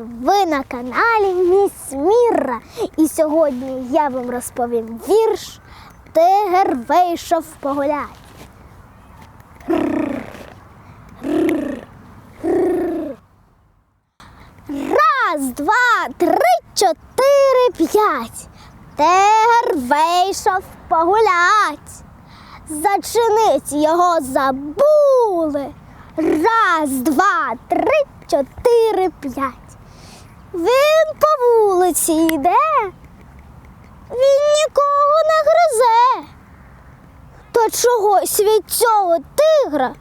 Ви на каналі Міс Мірра. І сьогодні я вам розповім вірш Тигр вийшов погуляти. Раз, два, три, чотири, п'ять. Тигр вийшов погулять. Зачинить його забули. Раз, два, три, чотири, п'ять. Він по вулиці йде. Він нікого не гризе. Та чогось від цього тигра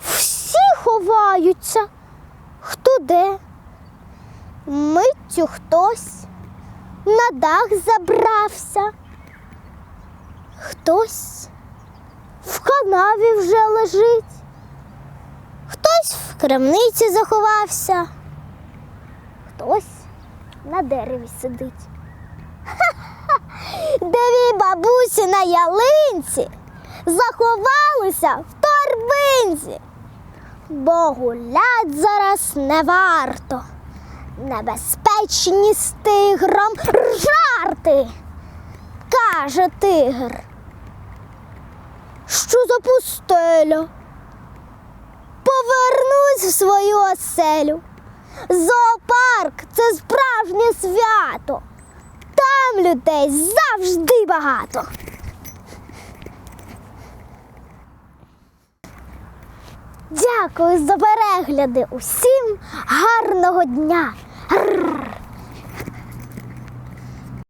всі ховаються. Хто де? Миттю хтось на дах забрався. Хтось в канаві вже лежить, хтось в крамниці заховався, хтось на дереві сидить. Дві бабусі на ялинці заховалися в торбинці, бо гулять зараз не варто. Небезпечні з тигром жарти, каже тигр. Що за пустеля? Повернусь в свою оселю. Зоопарк це справжнє свято. Там людей завжди багато. Дякую за перегляди. Усім гарного дня.